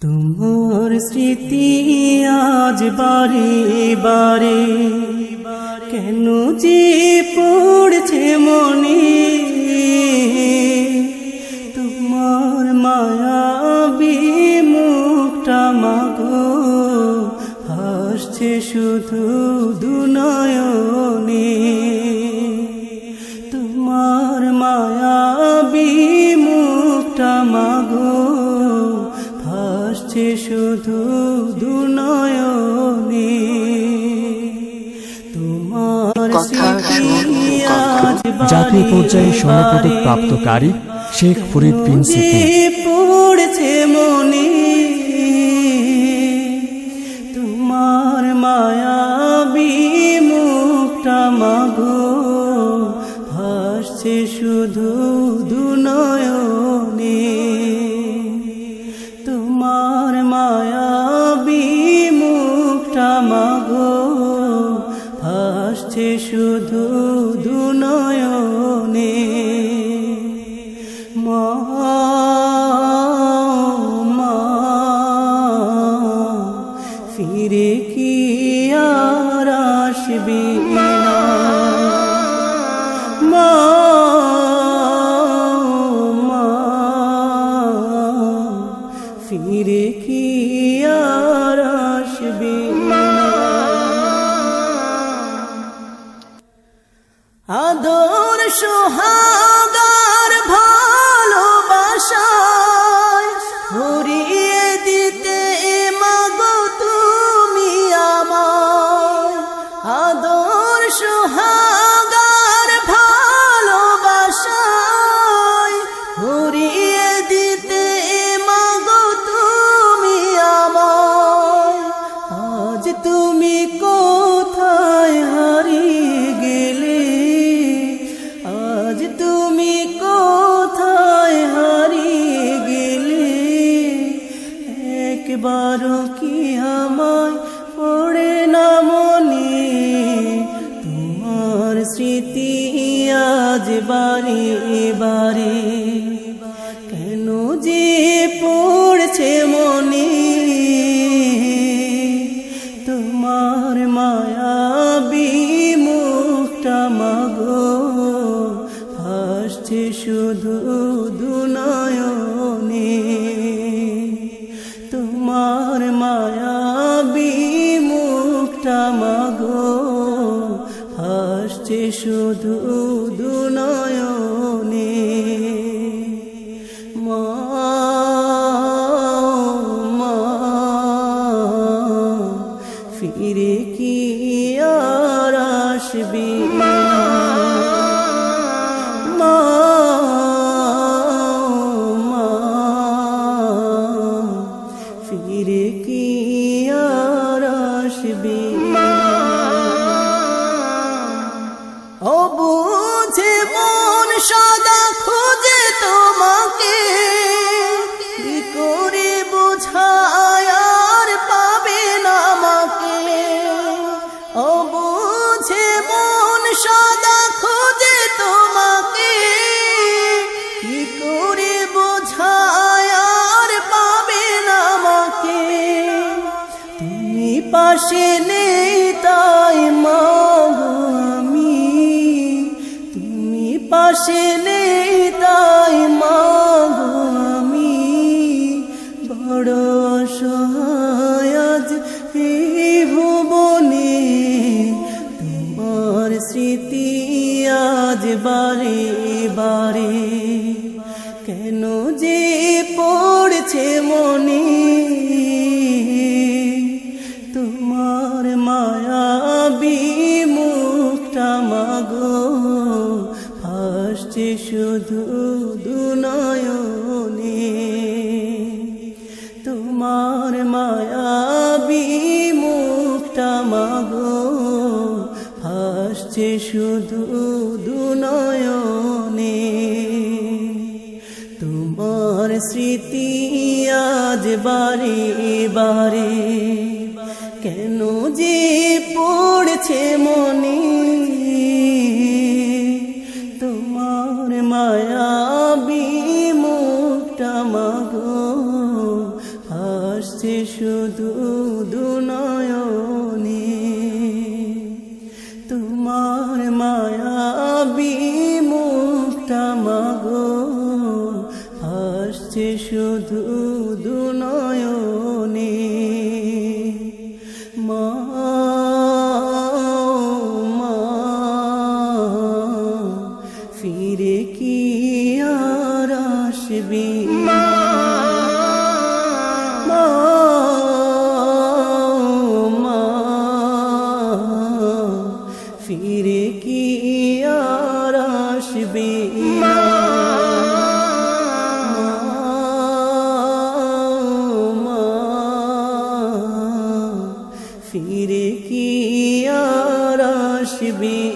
তোমার স্মৃতি আজ বারে বারে। কেন যে পড়ছে মনে? তোমার মায়া মুখটা মাগো, হাসছে শুধু শুধু দুনয়নে তোমার জাতীয় পর্যায়ে বারে প্রাপ্তকারী শেখ ফরিদ সিদ্দিক। পড়ছে ফিরে কি আর আসবে? আদর সোহাগার আজ বাড়ি কেন যে পড়ছে মনে? তোমার মায়া মুখটা মাগো। হাসছে শুধু দুনয়নে শুধু দুনয়নে মা মা, ফিরে কি আর আসবে? মা মা, ফিরে কি আর আসবে না? ও বুঝে মন সদা খুঁজে তোমাকে। কি করে বোঝায় আর পাবে না আমাকে? ও বুঝে মন সদা খুঁজে তোমাকে। কি করে বোঝায় আর পাবে না আমাকে? তুমি পাশে এই ভুবনে, তোমার স্মৃতি আজ বারে বারে। কেন যে পড়ছে মনে, তোমার মায়া মুখটা মাগো, ভাসছে শুধু দুনয়নে। তোমার মায়া মুখটা মাগো। ভাসছে শুধু দুনয়নে। তোমার স্মৃতি আজ বারে বারে। কেন যে পড়ছে মনে? ভাসছে শুধু দুনয়নে তোমার মায়া মুক্তা মাগো ভাসছে শুধু দুনয়নে ফিরে কি আর আসবি? ফিরে কি আর আসবি?